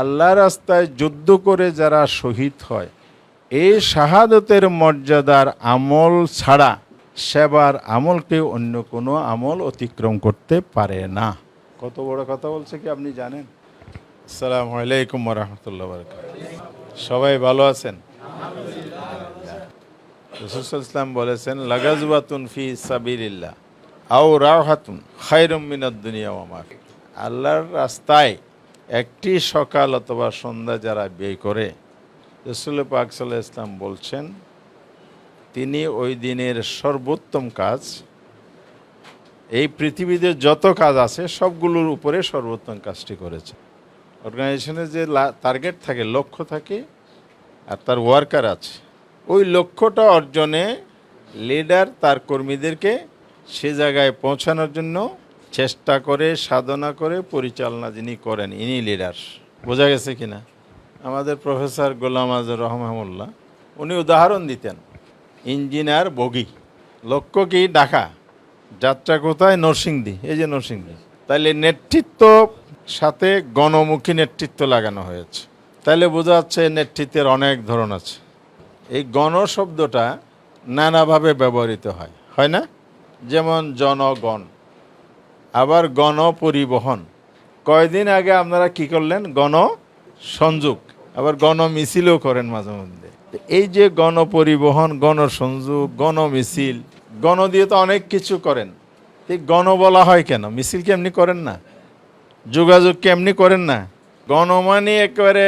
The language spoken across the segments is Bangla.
আল্লাহ রাস্তায় যুদ্ধ করে যারা শহীদ হয়, এই শাহাদতের মর্যাদার আমল ছাড়া সেবার আমলকে অন্য কোনো আমল অতিক্রম করতে পারে না। কত বড় কথা বলছে কি আপনি জানেন? আসসালামু আলাইকুম রহমতুল্লাহ সবাই ভালো আছেন? ইসলাম বলেছেন লাগাজবাতুন ফি সাবিরিল্লাহ আও রাহাতুন খায়রুম মিনাদ দুনিয়া আমার আল্লাহর রাস্তায় একটি সকাল অথবা সন্ধ্যা যারা ব্যয় করে, রসুল পাক সাল্লাহ ইসলাম বলছেন, তিনি ওই দিনের সর্বোত্তম কাজ, এই পৃথিবীতে যত কাজ আছে সবগুলোর উপরে সর্বোত্তম কাজটি করেছে। অর্গানাইজেশনের যে টার্গেট থাকে, লক্ষ্য থাকে, আর তার ওয়ার্কার আছে। ওই লক্ষ্যটা অর্জনে লিডার তার কর্মীদেরকে সে জায়গায় পৌঁছানোর জন্য চেষ্টা করে, সাধনা করে পরিচালনা যিনি করেন, ইনি লিডার বোঝা গেছে কিনা? আমাদের প্রফেসর গোলাম আজর রহমাহুল্লাহ, উনি উদাহরণ দিতেন, ইঞ্জিনিয়ার বগি। লক্ষ্য কি? ঢাকা। যাত্রা কোথায়? নরসিংদী। এই যে নরসিংদী। তাইলে নেতৃত্ব সাথে গণমুখী নেতৃত্ব লাগানো হয়েছে। তাইলে বোঝা যাচ্ছে নেতৃত্বের অনেক ধরন আছে। এই গণ শব্দটা নানাভাবে ব্যবহৃত হয়। হয় না? যেমন জনগণ। আবার গণ পরিবহন কয়দিন আগে আপনারা কি করলেন? গণ সংযোগ আবার গণ মিছিলও করেন মাঝে মধ্যে। এই যে গণ পরিবহন গণ সংযোগ গণ মিছিল গণ দিয়ে তো অনেক কিছু করেন। এই গণ বলা হয় কেন? মিছিল কেমনি করেন না? যোগাযোগ কেমনি করেন না? গণমানি একেবারে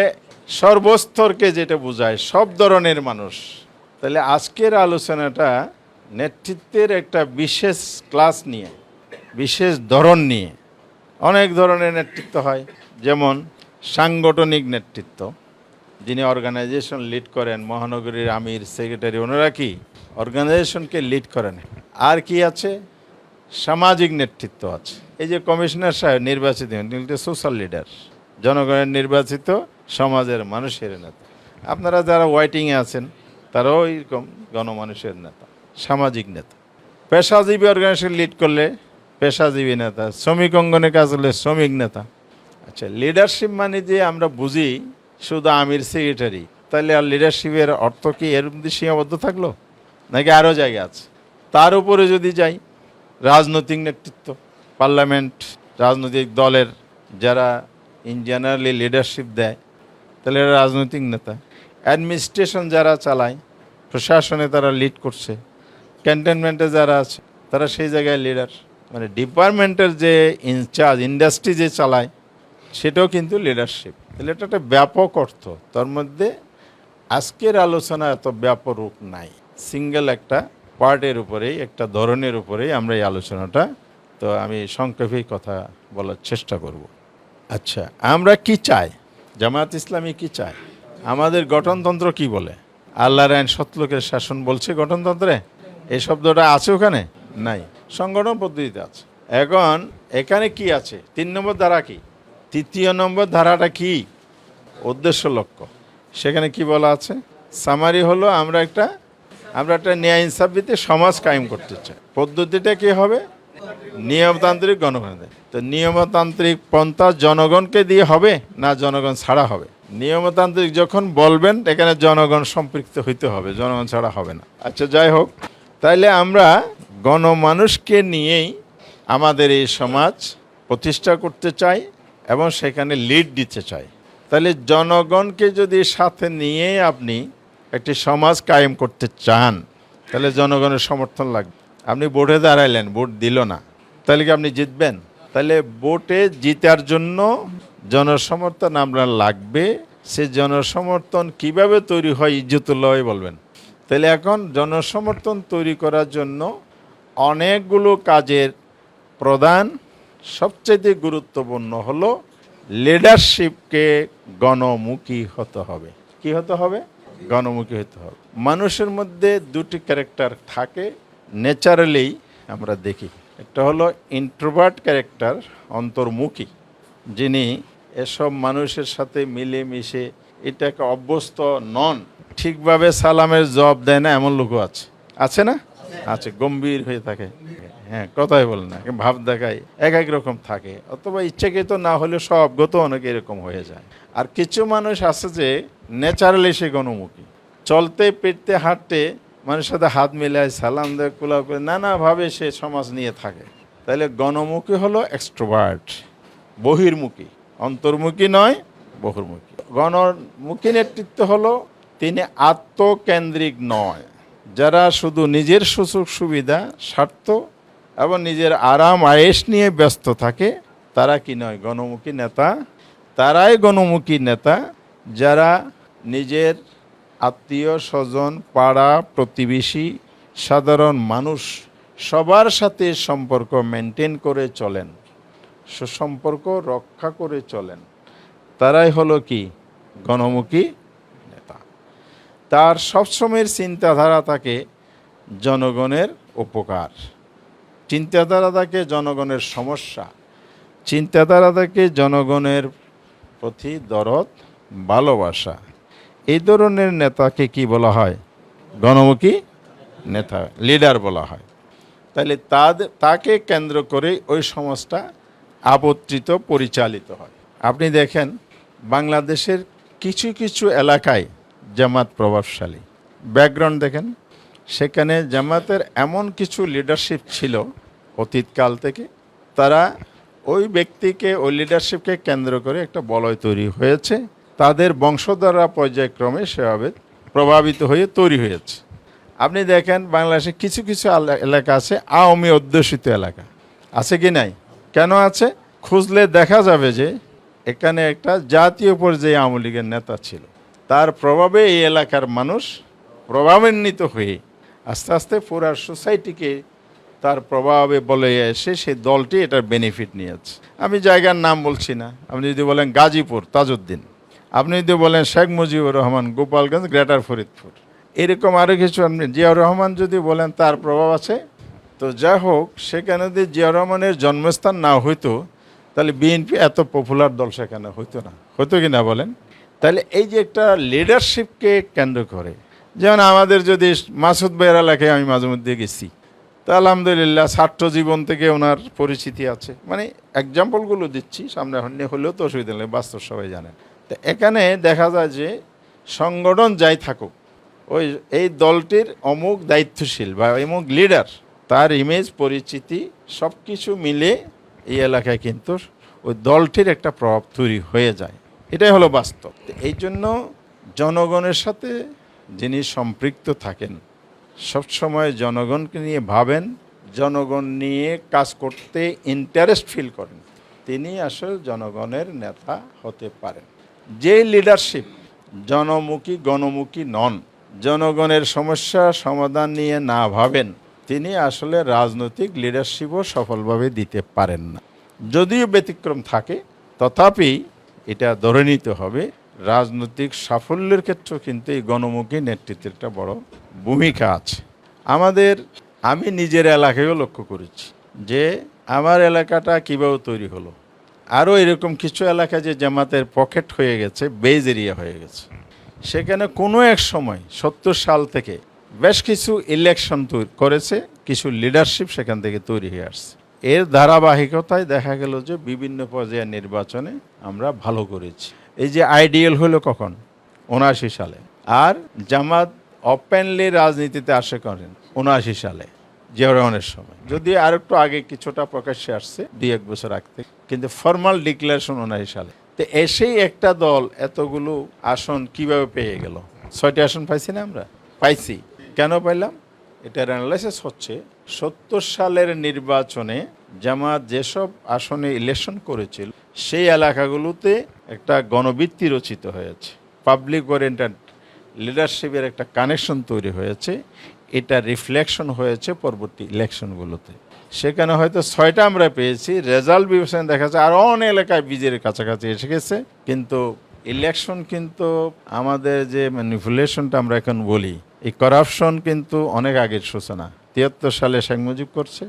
সর্বস্তরকে যেটা বোঝায়, সব ধরনের মানুষ। তাহলে আজকের আলোচনাটা নেতৃত্বের একটা বিশেষ ক্লাস নিয়ে। বিশেষ ধরন নিয়ে অনেক ধরনের নেতৃত্ব হয়। যেমন সাংগঠনিক নেতৃত্ব, যিনি অর্গানাইজেশন লিড করেন, মহানগরীর আমির সেক্রেটারি ওনারা কি অর্গানাইজেশনকে লিড করেন? আর কি আছে? সামাজিক নেতৃত্ব আছে। এই যে কমিশনার সাহেব নির্বাচিত সোশ্যাল লিডার জনগণের নির্বাচিত সমাজের মানুষের নেতা। আপনারা যারা ওয়াইটিংয়ে আছেন, তারাও এরকম গণমানুষের নেতা, সামাজিক নেতা। পেশাজীবী অর্গানাইজেশন লিড করলে পেশাজীবী নেতা, শ্রমিক অঙ্গনে কাজ হলে শ্রমিক নেতা। আচ্ছা লিডারশিপ মানে যে আমরা বুঝি শুধু আমির সেক্রেটারি তাহলে আর লিডারশিপের অর্থ কি এর মধ্যে সীমাবদ্ধ থাকল? নাকি আরও জায়গা আছে? তার উপরে যদি যাই, রাজনৈতিক নেতৃত্ব পার্লামেন্ট রাজনৈতিক দলের যারা ইন জেনারেলি লিডারশিপ দেয়, তাহলে এরা রাজনৈতিক নেতা। অ্যাডমিনিস্ট্রেশন যারা চালায়, প্রশাসনে তারা লিড করছে ক্যান্টনমেন্টে যারা আছে, তারা সেই জায়গায় লিডার মানে ডিপার্টমেন্টের যে ইনচার্জ, ইন্ডাস্ট্রি যে চালায়, সেটাও কিন্তু লিডারশিপ তাহলে এটা একটা ব্যাপক অর্থ। তার মধ্যে আজকের আলোচনা এত ব্যাপক রূপ নাই। সিঙ্গেল একটা পার্টের উপরেই, একটা ধরনের উপরেই আমরা এই আলোচনাটা, তো আমি সংক্ষেপেই কথা বলার চেষ্টা করব। আচ্ছা আমরা কি চাই? জামায়াত ইসলামী কি চাই আমাদের গঠনতন্ত্র কি বলে? আল্লাহর আইন সতলোকের শাসন বলছে গঠনতন্ত্রে? এই শব্দটা আছে ওখানে? নাই। সংগঠন পদ্ধতিতে আছে। এখন এখানে কি আছে? তিন নম্বর ধারা কি? তৃতীয় নম্বর ধারাটা কি? উদ্দেশ্য লক্ষ্য। সেখানে কি বলা আছে? সামারি হলো আমরা একটা আমরা একটা ন্যায় ইনসাফ ভিত্তিক সমাজ কায়েম করতে চাই। পদ্ধতিটা কি হবে? নিয়মতান্ত্রিক গণগণের তো নিয়মতান্ত্রিক পন্থা জনগণকে দিয়ে হবে না জনগণ ছাড়া হবে? নিয়মতান্ত্রিক যখন বলবেন, এখানে জনগণ সম্পৃক্ত হইতে হবে, জনগণ ছাড়া হবে না। আচ্ছা যাই হোক, তাইলে আমরা গণমানুষকে নিয়েই আমাদের এই সমাজ প্রতিষ্ঠা করতে চাই এবং সেখানে লিড দিতে চাই তাহলে জনগণকে যদি সাথে নিয়ে আপনি একটি সমাজ কায়েম করতে চান, তাহলে জনগণের সমর্থন লাগবে। আপনি ভোটে দাঁড়াইলেন, ভোট দিল না, তাহলে কি আপনি জিতবেন? তাহলে ভোটে জিতার জন্য জনসমর্থন আপনার লাগবে। সে জনসমর্থন কীভাবে তৈরি হয় ইজ্জতুল্লাহ বলবেন। তাহলে এখন জনসমর্থন তৈরি করার জন্য অনেকগুলো কাজের প্রধান সবচেয়ে গুরুত্বপূর্ণ হলো লিডারশিপকে গণমুখী হতে হবে। কি হতে হবে? গণমুখী হতে হবে। মানুষের মধ্যে দুটি ক্যারেক্টার থাকে ন্যাচারালি আমরা দেখি। একটা হলো ইন্ট্রোভার্ট ক্যারেক্টার অন্তর্মুখী, যিনি এসব মানুষের সাথে মিলেমিশে এটাকে অভ্যস্ত নন। ঠিকভাবে সালামের জবাব দেয় না, এমন লোকও আছে। আছে না? আছে, গম্ভীর হয়ে থাকে। হ্যাঁ কথাই বলে না ভাব দেখায়, এক এক রকম থাকে। অথবা ইচ্ছাকৃত না হলে সব গত অনেক এরকম হয়ে যায়। আর কিছু মানুষ আছে যে ন্যাচারালি সে গণমুখী। চলতে, ফিরতে, হাঁটতে মানুষের সাথে হাত মিলায়, সালাম দেয়, কুলাও করে, নানাভাবে সে সমাজ নিয়ে থাকে। তাহলে গণমুখী হলো এক্সট্রোভার্ট বহির্মুখী। অন্তর্মুখী নয়, বহির্মুখী। গণমুখী নেতৃত্ব হলো তিনি আত্মকেন্দ্রিক নয়। যারা শুধু নিজের সুযোগ সুবিধা, স্বার্থ এবং নিজের আরাম আয়েস নিয়ে ব্যস্ত থাকে, তারা কি নয়? গণমুখী নেতা। তারাই গণমুখী নেতা যারা নিজের আত্মীয় স্বজন, পাড়া, প্রতিবেশী, সাধারণ মানুষ সবার সাথে সম্পর্ক মেনটেন করে চলেন, সুসম্পর্ক রক্ষা করে চলেন। তারাই হলো কি? গণমুখী তার সবসময়ের চিন্তাধারা তাকে জনগণের উপকার। চিন্তাধারা তাকে জনগণের সমস্যা। চিন্তাধারা তাকে জনগণের প্রতি দরদ, ভালোবাসা। এই ধরনের নেতাকে কি বলা হয়? গণমুখী নেতা, লিডার বলা হয়। তাহলে তাদের তাকে কেন্দ্র করে ওই সমাজটা আপত্রিত পরিচালিত হয়। আপনি দেখেন, বাংলাদেশের কিছু কিছু এলাকায় জামাত প্রভাবশালী। ব্যাকগ্রাউন্ড দেখেন, সেখানে জামাতের এমন কিছু লিডারশিপ ছিল অতীতকাল থেকে, তারা ওই ব্যক্তিকে, ওই লিডারশিপকে কেন্দ্র করে একটা বলয় তৈরি হয়েছে। তাদের বংশধারা পর্যায়ক্রমে সেভাবে প্রভাবিত হয়ে তৈরি হয়েছে। আপনি দেখেন, বাংলাদেশে কিছু কিছু এলাকা আছে, আওয়ামী অধ্যুষিত এলাকা। আছে কি নাই? কেন আছে? খুঁজলে দেখা যাবে যে, এখানে একটা জাতীয় পর্যায়ে আওয়ামী লীগের নেতা ছিল। তার প্রভাবে এই এলাকার মানুষ প্রভাবান্বিত হয়ে আস্তে আস্তে পুরা সোসাইটিকে তার প্রভাবে বলে এসে সেই দলটি এটার বেনিফিট নিয়েছে। আমি জায়গার নাম বলছি না। আপনি যদি বলেন গাজীপুর, তাজউদ্দিন। আপনি যদি বলেন শেখ মুজিবুর রহমান, গোপালগঞ্জ, গ্রেটার ফরিদপুর। এরকম আরও কিছু আপনি, জিয়াউর রহমান যদি বলেন তার প্রভাব আছে। তো যাই হোক, সেখানে যদি জিয়াউর রহমানের জন্মস্থান না হইতো, তাহলে বিএনপি এত পপুলার দল সেখানে হইতো না। হইতো কি না বলেন? তাহলে এই যে একটা লিডারশিপকে কেন্দ্র করে, যেমন আমাদের যদি মাসুদ ভাইয়ের এলাকায় আমি মাঝে মধ্যে গেছি, তা আলহামদুলিল্লাহ ছাত্র জীবন থেকে ওনার পরিচিতি আছে। মানে এক্সাম্পলগুলো দিচ্ছি, সামনে হন্যে হলেও তো অসুবিধা নেই, বাস্তব সবাই জানেন তো এখানে দেখা যায় যে সংগঠন যাই থাকুক, ওই এই দলটির অমুক দায়িত্বশীল বা অমুক লিডার তার ইমেজ পরিচিতি সব কিছু মিলে এই এলাকায় কিন্তু ওই দলটির একটা প্রভাব তৈরি হয়ে যায়। এটাই হলো বাস্তব। এই জন্য জনগণের সাথে যিনি সম্পৃক্ত থাকেন, সবসময় জনগণকে নিয়ে ভাবেন, জনগণ নিয়ে কাজ করতে ইন্টারেস্ট ফিল করেন। তিনি আসলে জনগণের নেতা হতে পারেন। যে লিডারশিপ জনমুখী, গণমুখী নন, জনগণের সমস্যা সমাধান নিয়ে না ভাবেন, তিনি আসলে রাজনৈতিক লিডারশিপও সফলভাবে দিতে পারেন না। যদিও ব্যতিক্রম থাকে, তথাপি এটা ধরে নিতে হবে, রাজনৈতিক সাফল্যের ক্ষেত্রেও কিন্তু এই গণমুখী নেতৃত্বের একটা বড় ভূমিকা আছে। আমাদের, আমি নিজের এলাকায়ও লক্ষ্য করেছি যে আমার এলাকাটা কীভাবে তৈরি হলো। আরও এরকম কিছু এলাকা যে জামাতের পকেট হয়ে গেছে বেজ এরিয়া হয়ে গেছে। সেখানে কোনো এক সময় সত্তর সাল থেকে বেশ কিছু ইলেকশন করেছে, কিছু লিডারশিপ সেখান থেকে তৈরি হয়ে আসছে। এর ধারাবাহিকতায় দেখা গেল যে বিভিন্ন পর্যায়ের নির্বাচনে আমরা ভালো করেছি। এই যে আইডিয়াল হলো কখন? উনআশি সালে। আর জামাত অপেনলি রাজনীতিতে আসে করেন উনআশি সালে জিয়াউর সময়। যদি আর একটু আগে কিছুটা প্রকাশ্যে আসছে, দুই এক বছর আগতে কিন্তু ফর্মাল ডিক্লারেশন উনআশি সালে। তো এসেই একটা দল এতগুলো আসন কীভাবে পেয়ে গেল? ছয়টি আসন পাইছি না আমরা? পাইছি। কেন পাইলাম? এটার অ্যানালাইসিস হচ্ছে, সত্তর সালের নির্বাচনে জামাত যেসব আসনে ইলেকশন করেছিল, সেই এলাকাগুলোতে একটা গণবৃত্তি রচিত হয়েছে। পাবলিক ওরিয়েন্টেড লিডারশিপের একটা কানেকশন তৈরি হয়েছে। এটা রিফ্লেকশন হয়েছে পরবর্তী ইলেকশনগুলোতে সেখানে হয়তো ছয়টা আমরা পেয়েছি। রেজাল্ট বিবেচনা দেখা যাচ্ছে আরও অনেক এলাকায় বিজের কাছাকাছি এসে গেছে। কিন্তু ইলেকশন কিন্তু আমাদের যে ম্যানিপুলেশনটা আমরা এখন বলি, এই করাপশন কিন্তু অনেক আগের সূচনা। তিয়াত্তর সালে শেখ মুজিব করছে।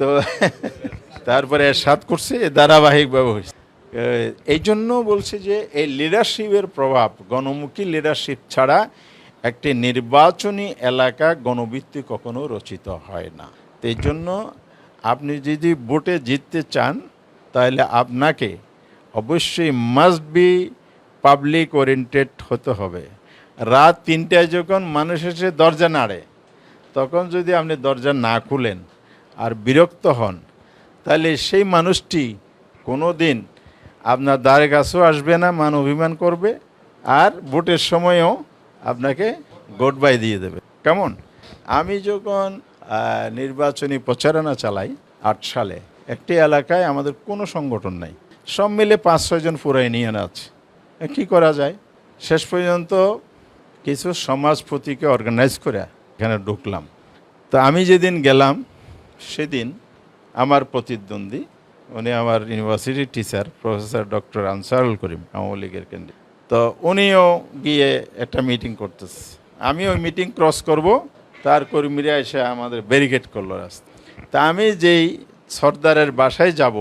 তো তারপরে সাত করছে ধারাবাহিকভাবে হয়েছে। এই জন্য বলছি যে, এই লিডারশিপের প্রভাব, গণমুখী লিডারশিপ ছাড়া একটি নির্বাচনী এলাকা গণভিত্তিক কখনো রচিত হয় না। এই জন্য আপনি যদি ভোটে জিততে চান, তাহলে আপনাকে অবশ্যই মাস্ট বি পাবলিক ওরিয়েন্টেড হতে হবে। রাত তিনটায় যখন মানুষ এসে দরজা নাড়ে, তখন যদি আপনি দরজা না খুলেন আর বিরক্ত হন, তাহলে সেই মানুষটি কোনো দিন আপনার দ্বারে কাছেও আসবে না, মান অভিমান করবে, আর ভোটের সময়ও আপনাকে গোড বাই দিয়ে দেবে। কেমন? আমি যখন নির্বাচনী প্রচারণা চালাই আট সালে, একটি এলাকায় আমাদের কোনো সংগঠন নাই। সব মিলে পাঁচ ছয়জন পুরা নিয়ে আছে কী করা যায়? শেষ পর্যন্ত কিছু সমাজ প্রতীকে অর্গানাইজ করে এখানে ঢুকলাম। তো আমি যেদিন গেলাম সেদিন আমার প্রতিদ্বন্দ্বী, উনি আমার ইউনিভার্সিটির teacher, professor doctor Ansarul Karim, Awami লীগের কেন্দ্রে তো উনিও গিয়ে একটা মিটিং করতেছে। আমি ওই মিটিং ক্রস করব, তার কর্মীরা এসে আমাদের ব্যারিকেড করল রাস্তা তা আমি যেই সর্দারের বাসায় যাব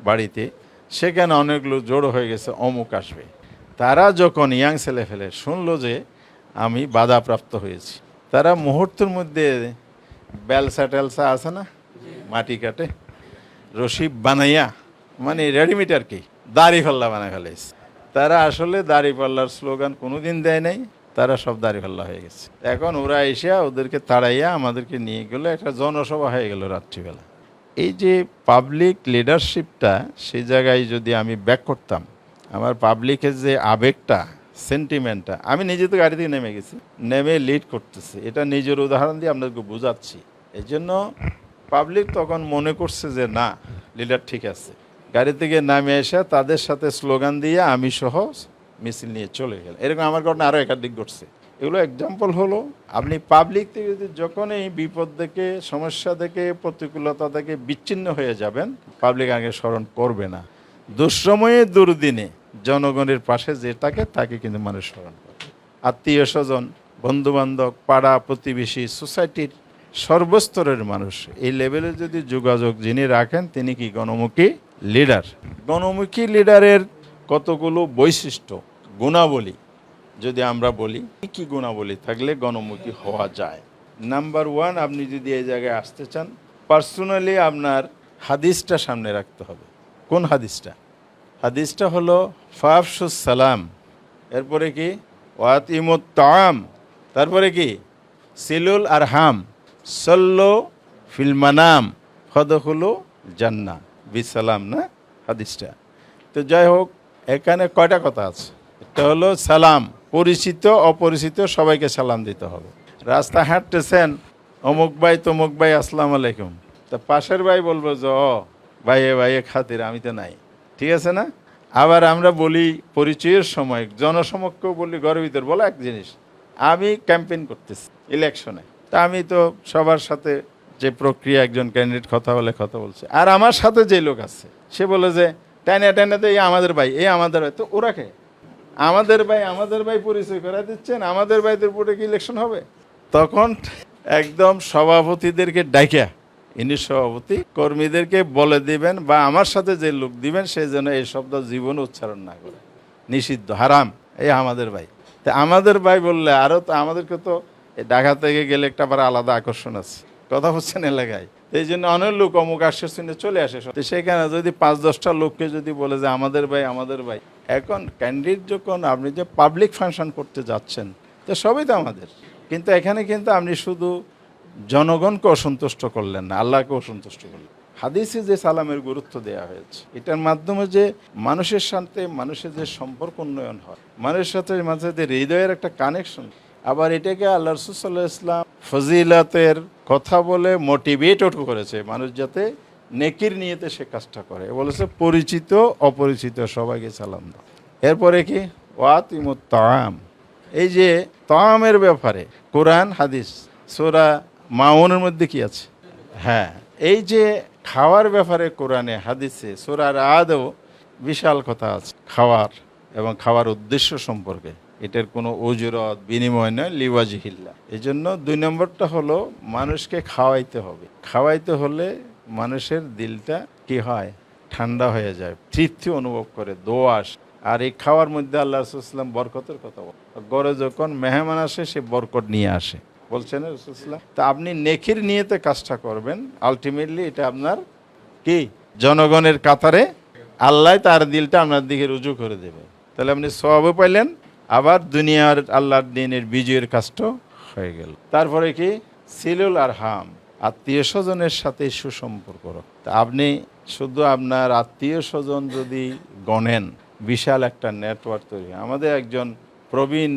বাড়িতে, সেখানে অনেকগুলো জড়ো হয়ে গেছে, অমুক আসবে। তারা যখন ইয়াং ছেলে ফেলে শুনলো যে আমি বাধাপ্রাপ্ত হয়েছি, তারা মুহূর্তের মধ্যে বেলসা টেলসা আছে না? মাটি কাটে। রশি বানাইয়া মানে রেডিমেড আর কি? দাড়ি পাল্লা বানায় ফেলেছে তারা আসলে দাড়ি পাল্লার স্লোগান কোনোদিন দেয় নাই, তারা সব দাড়ি পাল্লা হয়ে গেছে। এখন ওরা এসে ওদেরকে তাড়াইয়া আমাদেরকে নিয়ে গেলো, একটা জনসভা হয়ে গেল রাত্রিবেলা। এই যে পাবলিক লিডারশিপটা সেই জায়গায় যদি আমি ব্যাক করতাম, আমার পাবলিকের যে আবেগটা সেন্টিমেন্টটা। আমি নিজে তো গাড়ি থেকে নেমে গেছি। নেমে লিড করতেছি। এটা নিজের উদাহরণ দিয়ে আপনাদেরকে বোঝাচ্ছি। এই জন্য পাবলিক তখন মনে করছে যে, না লিডার ঠিক আছে। গাড়ি থেকে নামে এসে তাদের সাথে স্লোগান দিয়ে আমি সহ মিছিল নিয়ে চলে গেল এরকম আমার ঘটনা আরও একাধিক ঘটছে। এগুলো এক্সাম্পল হলো, আপনি পাবলিক থেকে যদি যখনই বিপদ দেখে, সমস্যা দেখে, প্রতিকূলতা থেকে বিচ্ছিন্ন হয়ে যাবেন পাবলিক আগে স্মরণ করবে না। দুঃসময়ে, দুর্দিনে জনগণের পাশে যে থাকে তাকে কিন্তু মানুষ স্মরণ করে। আত্মীয় স্বজন, বন্ধুবান্ধব, পাড়া প্রতিবেশী, সোসাইটির সর্বস্তরের মানুষ, এই লেভেলে যদি যোগাযোগ যিনি রাখেন, তিনি কি গণমুখী লিডার? গণমুখী লিডারের কতগুলো বৈশিষ্ট্য, গুণাবলী, যদি আমরা বলি কি গুণাবলী থাকলে গণমুখী হওয়া যায়? নাম্বার ওয়ান, আপনি যদি এই জায়গায় আসতে চান, পার্সোনালি আপনার হাদিসটা সামনে রাখতে হবে। কোন হাদিসটা? হাদিসটা হলো সালাম, এরপরে কি? ওয়াত ইমুত তাম তারপরে কি? সিলুল আর হাম সল্লো ফিলমানাম হদহুলু জান্না বিসালাম, না? হাদিসটা। তো যাই হোক, এখানে কয়টা কথা আছে? একটা হলো সালাম, পরিচিত, অপরিচিত, সবাইকে সালাম দিতে হবে। রাস্তা হাঁটতেছেন, অমুক ভাই, তমুক ভাই, আসসালামু আলাইকুম। তা পাশের ভাই বলব যে, ও, ভাইয়ে ভাইয়ে ভাই খাতির, আমি তো নাই। ঠিক আছে না? আবার আমরা বলি পরিচয়ের সময়, জনসমক্ষেও বলি ঘরের ভিতর বলো এক জিনিস। আমি ক্যাম্পেইন করতেছি ইলেকশনে। তা আমি তো সবার সাথে যে প্রক্রিয়া, একজন ক্যান্ডিডেট কথা বলে কথা বলছে। আর আমার সাথে যে লোক আছে, সে বলে যে, টাইনে তো এই আমাদের ভাই, এই আমাদের ভাই। তো ওরা কে? আমাদের ভাই আমাদের ভাই পরিচয় করে দিচ্ছেন, আমাদের ভাইদের উপরে কি ইলেকশন হবে? তখন একদম সভাপতিদেরকে ডাইকা ইনি সভাপতি, কর্মীদেরকে বলে দিবেন বা আমার সাথে যে লোক দিবেন, সে যেন এই শব্দ জীবন উচ্চারণ না করে। নিষিদ্ধ, হারাম, এই আমাদের ভাই। তা আমাদের ভাই বললে আরও তো আমাদেরকে তো ঢাকা থেকে গেলে একটা আবার আলাদা আকর্ষণ আছে। কথা বলছেন এলাকায়। এই জন্য অনেক লোক অমুক আসছে শুনে চলে আসে। তো সেখানে যদি পাঁচ, দশটা লোককে যদি বলে যে আমাদের ভাই আমাদের ভাই, এখন ক্যান্ডিডেট যখন আপনি যে পাবলিক ফাংশন করতে যাচ্ছেন, তো সবই তো আমাদের। কিন্তু এখানে কিন্তু আপনি শুধু জনগণকে অসন্তুষ্ট করলেন না, আল্লাহকে অসন্তুষ্ট করলেন। হাদিসে যে সালামের গুরুত্ব দেওয়া হয়েছে, এটার মাধ্যমে যে মানুষের সাথে মানুষের যে সম্পর্ক উন্নয়ন হয়, মানুষের সাথে মাঝে যে হৃদয়ের একটা কানেকশন আবার এটাকে আল্লাহ রসুল্লাহ ইসলাম ফজিলাতের কথা বলে মোটিভেট করেছে মানুষ যাতে নেকির নিয়েতে সে কাজটা করে। বলেছে, পরিচিত, অপরিচিত সবাইকে সালাম দাও। এরপরে কি? ওয়াত ইমুত তাম এই যে তামের ব্যাপারে কোরআন, হাদিস, সোরা মাউনের মধ্যে কি আছে? হ্যাঁ এই যে খাওয়ার ব্যাপারে কোরআনে, হাদিসে সোরার আদও বিশাল কথা আছে। খাওয়ার এবং খাওয়ার উদ্দেশ্য সম্পর্কে। এটার কোনো অজুরত বিনিময় নয় লিওয়াজিহিল্লা এই জন্য দুই নম্বরটা হলো, মানুষকে খাওয়াইতে হবে। খাওয়াইতে হলে মানুষের দিলটা কি হয়? ঠান্ডা হয়ে যায়, তৃপ্তি অনুভব করে দোয়াস আর এই খাওয়ার মধ্যে আল্লাহ বরকতের কথা বল গড়ে যখন মেহমান আসে, সে বরকত নিয়ে আসে। বলছেন তা আপনি নেকির নিয়েতে কাজটা করবেন। আলটিমেটলি এটা আপনার কি? জনগণের কাতারে আল্লাহ তার দিলটা আপনার দিকে রুজু করে দেবে। তাহলে আপনি সবও পাইলেন, আবার দুনিয়ার আল্লাহর দিনের বিজয়ের কাজটাও হয়ে গেল। তারপরে কি? সিলুল আর হাম আত্মীয় স্বজনের সাথে সুসম্পর্ক তা আপনি শুধু আপনার আত্মীয় স্বজন যদি গণেন, বিশাল একটা নেটওয়ার্ক তৈরি আমাদের একজন প্রবীণ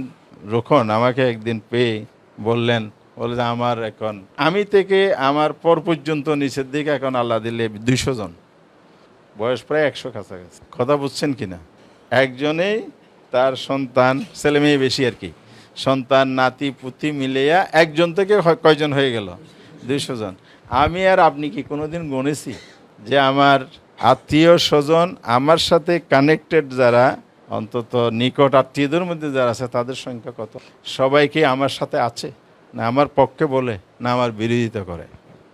রোখন আমাকে একদিন পেয়ে বললেন, বলে আমার এখন, আমি থেকে আমার পর পর্যন্ত নিচের দিকে এখন আল্লাহ দিলে দুইশো জন। বয়স প্রায় একশো কাছাকাছি। কথা বুঝছেন কি না একজনেই তার সন্তান, ছেলে মেয়ে বেশি আর কি। সন্তান, নাতি, পুতি মিলিয়া একজন থেকে কয়জন হয়ে গেল? দুইশো জন। আমি আর আপনি কি কোনোদিন গণেছি যে আমার আত্মীয় স্বজন আমার সাথে কানেক্টেড যারা অন্তত নিকট আত্মীয়দের মধ্যে যারা আছে, তাদের সংখ্যা কত? সবাই কি আমার সাথে আছে? না আমার পক্ষে বলে, না আমার বিরোধিতা করে?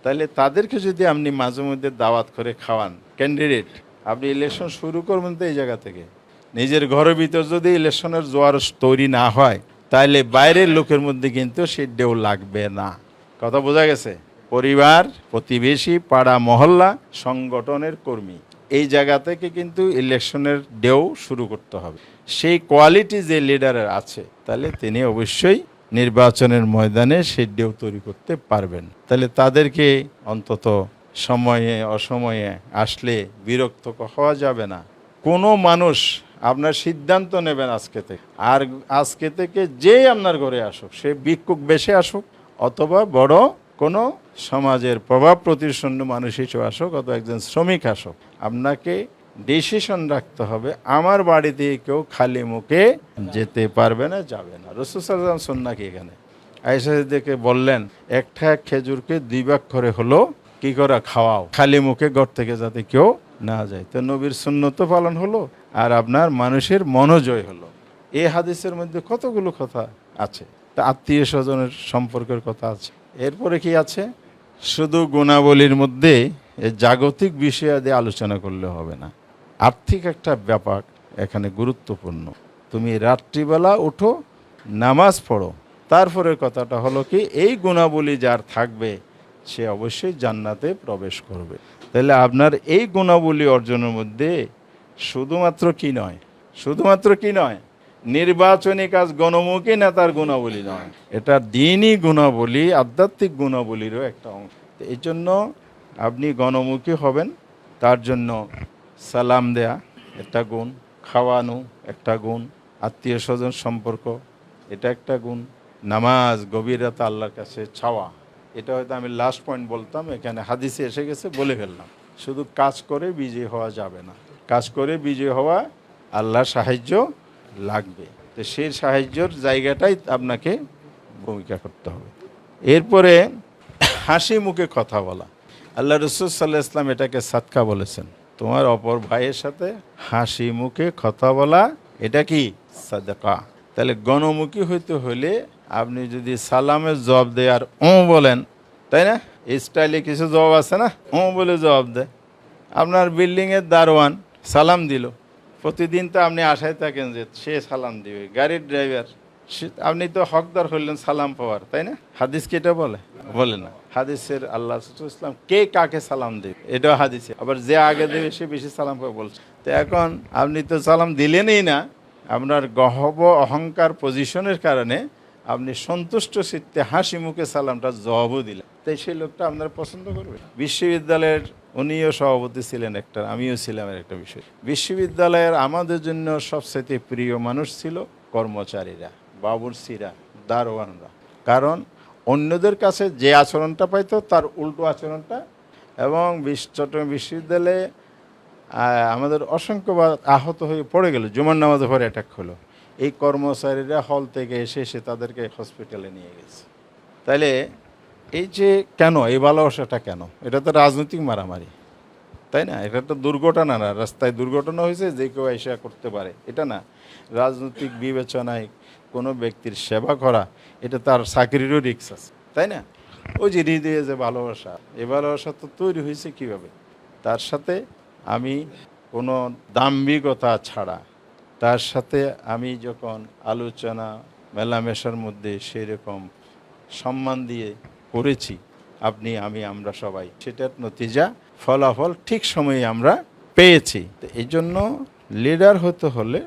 তাহলে তাদেরকে যদি আপনি মাঝে মধ্যে দাওয়াত করে খাওয়ান ক্যান্ডিডেট আপনি ইলেকশন শুরু করবেন তো এই জায়গা থেকে। নিজের ঘরের ভিতর যদি ইলেকশনের জোয়ার তৈরি না হয় তাহলে বাইরের লোকের মধ্যে কিন্তু সে ডেউ লাগবে না। কথা বোঝা গেছে? পরিবার, প্রতিবেশী, পাড়া, মহল্লা, সংগঠনের কর্মী। এই জায়গা থেকে কিন্তু ইলেকশনের ঢেউ শুরু করতে হবে। সেই কোয়ালিটি যে লিডারের আছে, তাহলে তিনি অবশ্যই নির্বাচনের ময়দানে সেই ঢেউ তৈরি করতে পারবেন। তাহলে তাদেরকে অন্তত সময়ে, অসময়ে আসলে বিরক্ত হওয়া যাবে না। কোনো মানুষ আপনার সিদ্ধান্ত নেবেন আজকে থেকে। আর আজকে থেকে যেই আপনার ঘরে আসুক, সে ভিক্ষুক বেশে আসুক, অথবা বড় কোনো সমাজের প্রভাব প্রতিশূন্য মানুষ হিসেবে আসুক অথবা একজন শ্রমিক আসুক, আপনাকে ডিসিশন রাখতে হবে, আমার বাড়িতে কেউ খালি মুখে যেতে পারবে না, যাবে না। রসুল সাল্লাম সন্না কি এখানে? দেখে বললেন, একটা খেজুরকে দুই ভাগ করে হলো, কি করা খাওয়াও? খালি মুখে ঘর থেকে যাতে কেউ না যায়। তো নবীর সুন্নত পালন হলো আর আপনার মানুষের মনোজয় হলো। এই হাদিসের মধ্যে কতগুলো কথা আছে? তা আত্মীয় স্বজনের সম্পর্কের কথা আছে। এরপরে কি আছে? শুধু গুণাবলীর মধ্যে জাগতিক বিষয়াদি আলোচনা করলে হবে না। আর্থিক একটা ব্যাপার এখানে গুরুত্বপূর্ণ। তুমি রাত্রিবেলা উঠো, নামাজ পড়ো। তারপরের কথাটা হলো কি, এই গুণাবলী যার থাকবে, সে অবশ্যই জান্নাতে প্রবেশ করবে। তাহলে আপনার এই গুণাবলী অর্জনের মধ্যে শুধুমাত্র কি নয়? শুধুমাত্র কি নয়? নির্বাচনী কাজ গণমুখী নেতার গুণাবলী নয়। এটা দিনই গুণাবলী, আধ্যাত্মিক গুণাবলীরও একটা অংশ। এই জন্য আপনি গণমুখী হবেন, তার জন্য সালাম দেয়া, একটা গুণ। খাওয়ানো, একটা গুণ। আত্মীয় স্বজন সম্পর্ক, এটা একটা গুণ। নামাজ, গভীরতা, আল্লাহর কাছে ছাওয়া এটা হয়তো আমি লাস্ট পয়েন্ট বলতাম, এখানে হাদিসে এসে গেছে, বলে ফেললাম। শুধু কাজ করে বিজয় হওয়া যাবে না। কাজ করে বিজয় হওয়া আল্লাহর সাহায্য লাগবে। তো সেই সাহায্যর জায়গাটাই আপনাকে ভূমিকা করতে হবে। এরপরে হাসি মুখে কথা বলা। আল্লাহ রসুল সাল্লাহ ইসলাম এটাকে সাতকা বলেছেন। তোমার অপর ভাইয়ের সাথে হাসি মুখে কথা বলা, এটা কি? সাদাকা। তাহলে গণমুখী হইতে হলে আপনি যদি সালামের জবাব দেয় আর ও বলেন, তাই না? স্টাইলে কিছু জবাব আছে না? ও বলে জবাব দেয়। আপনার বিল্ডিংয়ের দারোয়ান সালাম দিল। প্রতিদিন তো আপনি আশায় থাকেন যে সে সালাম দিবে। গাড়ির ড্রাইভার আপনি তো হকদার হইলেন সালাম পাওয়ার তাই না? হাদিস কি এটা বলে? বলে না। হাদিসের আল্লাহ ইসলাম কে কাকে সালাম দেবে? এটাও হাদিসে। আবার যে আগে দেবে সে বেশি সালাম পাবে বলছে। তো এখন আপনি তো সালাম দিলেনই না আপনার গহব অহংকার পজিশনের কারণে আপনি সন্তুষ্ট চিত্তে হাসি মুখে সালামটা জবাবও দিলেন। তাই সেই লোকটা আপনার পছন্দ করবে? বিশ্ববিদ্যালয়ের উনিও সভাপতি ছিলেন একটা, আমিও ছিলাম একটা বিষয়। বিশ্ববিদ্যালয়ের আমাদের জন্য সবচেয়ে প্রিয় মানুষ ছিল কর্মচারীরা বাবুরসিরা দারোয়ানরা। কারণ অন্যদের কাছে যে আচরণটা পাইতো তার উল্টো আচরণটা এবং চট্টগ্রাম বিশ্ববিদ্যালয়ে আমাদের অসংখ্য বার আহত হয়ে পড়ে গেল, জুমার নামাজে পরে অ্যাটাক হলো। এই কর্মচারীরা হল থেকে এসে এসে তাদেরকে হসপিটালে নিয়ে গেছে। তাইলে এই যে কেন, এই ভালোবাসাটা কেন? এটা তো রাজনৈতিক মারামারি, তাই না? এটা তো দুর্ঘটনা না, রাস্তায় দুর্ঘটনা হয়েছে, যে কেউ এসে করতে পারে, এটা না। রাজনৈতিক বিবেচনায় কোনো ব্যক্তির সেবা করা, এটা তার চাকরিরও রিক্স আছে, তাই না? ওই যে হৃদয়ে যে ভালোবাসা, এই ভালোবাসা তো তৈরি হয়েছে কীভাবে? তার সাথে আমি কোনো দাম্ভিকতা ছাড়া, তার সাথে আমি যখন আলোচনা, মেলামেশার মধ্যে সেরকম সম্মান দিয়ে করেছি, আপনি, আমি, আমরা সবাই। সেটার নতিজা ফলাফল ঠিক সময়ে আমরা পেয়েছি। তো এই জন্য লিডার হতে হলে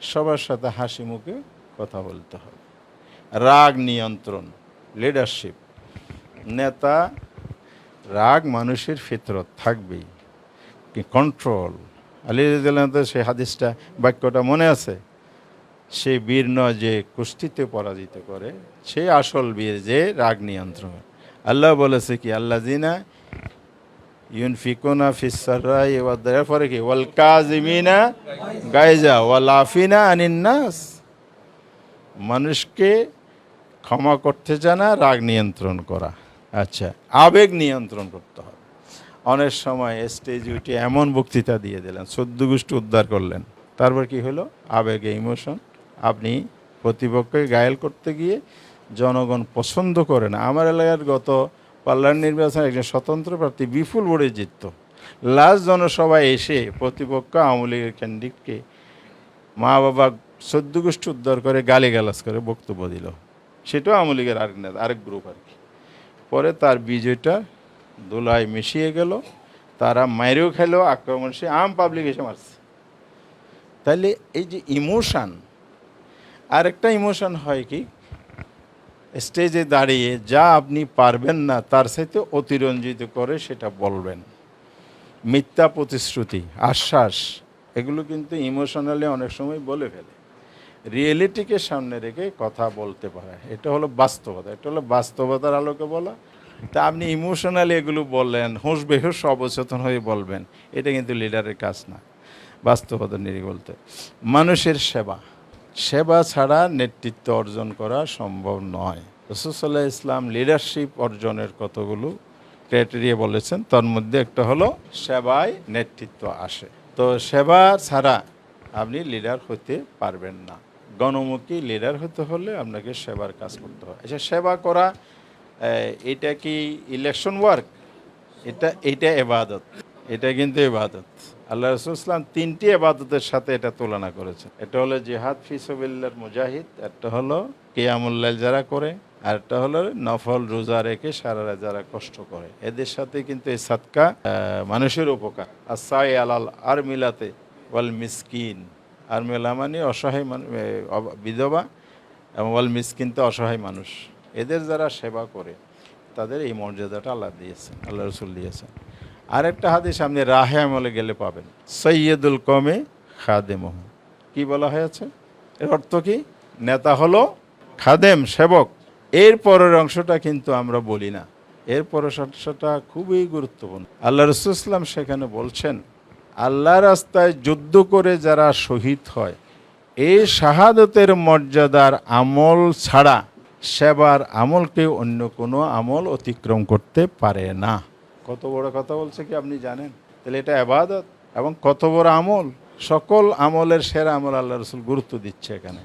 সবার সাথে হাসি মুখে কথা বলতে হবে। রাগ নিয়ন্ত্রণ লিডারশিপ নেতা, রাগ মানুষের ফিতরত থাকবেই। কি কন্ট্রোল আলী সেই হাদিসটা, বাক্যটা মনে আছে? সেই বীর নয় যে কুস্তিতে পরাজিত করে সে আসল বীর যে রাগ নিয়ন্ত্রণ। আল্লাহ বলেছে কি আল্লাহ জিনা ইউনফিকুনা ফিসাররা এবার পরে কি, ওয়াল কাজিমিনা গাইজা ওয়াল আফিনা আনিন্নাস মানুষকে ক্ষমা করতে জানা, রাগ নিয়ন্ত্রণ করা। আচ্ছা আবেগ নিয়ন্ত্রণ করতে হবে। অনেক সময় স্টেজ উঠে এমন বক্তৃতা দিয়ে দিলেন সদ্য গোষ্ঠী উদ্ধার করলেন। তারপর কি হলো? আবেগে ইমোশন আপনি প্রতিপক্ষকে গায়েল করতে গিয়ে জনগণ পছন্দ করে না। আমার এলাকার গত পার্লার নির্বাচনে একজন স্বতন্ত্র প্রার্থী বিপুল ভোটে জিতত। লাস্ট জনসভায় এসে প্রতিপক্ষ আওয়ামী লীগের ক্যান্ডিডেটকে মা বাবা সদ্য গোষ্ঠী উদ্ধার করে গালি গালাজ করে বক্তব্য দিল। সেটাও আওয়ামী লীগের আরেক নেতা, আরেক গ্রুপ আর কি। পরে তার বিজয়টা দোলায় মিশিয়ে গেল। তারা মাইরেও খেলো, আক্রমণ সে আম পাবলিক এসে মারছে। তাহলে এই যে ইমোশান, আরেকটা ইমোশন হয় কি স্টেজে দাঁড়িয়ে যা আপনি পারবেন না, তার সাথে অতিরঞ্জিত করে সেটা বলবেন। মিথ্যা প্রতিশ্রুতি, আশ্বাস, এগুলো কিন্তু ইমোশনালি অনেক সময় বলে ফেলে। রিয়েলিটিকে সামনে রেখে কথা বলতে পারে। এটা হলো বাস্তবতা, এটা হলো বাস্তবতার আলোকে বলা। তা আপনি ইমোশনালি এগুলো বললেন হুঁশ বেহুশ অবচেতন হয়ে বলবেন, এটা কিন্তু লিডারের কাজ না। বাস্তবতা নিয়ে বলতে। মানুষের সেবা। সেবা ছাড়া নেতৃত্ব অর্জন করা সম্ভব নয়। রসুসাল্লাহ ইসলাম লিডারশিপ অর্জনের কতগুলো ক্রাইটেরিয়া বলেছেন, তার মধ্যে একটা হলো সেবায় নেতৃত্ব আসে। তো সেবা ছাড়া আপনি লিডার হতে পারবেন না। গণমুখী লিডার হতে হলে আপনাকে সেবার কাজ করতে হবে। আচ্ছা সেবা করা এটা কি ইলেকশন ওয়ার্ক এটা এটা এবাদত। এটা কিন্তু এবাদত। আল্লাহ রসুলাম তিনটি এবাদতের সাথে এটা তুলনা করেছেন। এটা হলো জিহাদ ফিসবিল্লার মুজাহিদ, একটা হলো কেয়ামুল্লাহ যারা করে, আর একটা হলো নফল রোজা রেখে সারারা যারা কষ্ট করে। এদের সাথে কিন্তু এই সাতকা মানুষের উপকার। আর সাই আলাল আর মিলাতে ওয়াল মিসকিন আর মেলা মানে অসহায় বিধবা, এবং ওয়াল মিসকিন তো অসহায় মানুষ। এদের যারা সেবা করে, তাদের এই মর্যাদাটা আল্লাহ দিয়েছেন, আল্লাহ রসুল দিয়েছেন। আরেকটা হাদিস আপনি রাহে আমলে গেলে পাবেন। সৈয়দুল কমে খাদেমহ। কি বলা হয়েছে? এর অর্থ কি? নেতা হলো খাদেম, সেবক। এর পরের অংশটা কিন্তু আমরা বলি না। এর পরের অংশটা খুবই গুরুত্বপূর্ণ। আল্লাহ রসুলাম সেখানে বলছেন, আল্লাহ রাস্তায় যুদ্ধ করে যারা শহীদ হয় এই শাহাদতের মর্যাদার আমল ছাড়া সেবার আমলকে অন্য কোনো আমল অতিক্রম করতে পারে না। কত বড় কথা বলছে কি আপনি জানেন? তাহলে এটা আবাদত এবং কত বড় আমল? সকল আমলের সেরা আমল আল্লাহ রসুল গুরুত্ব দিচ্ছে এখানে।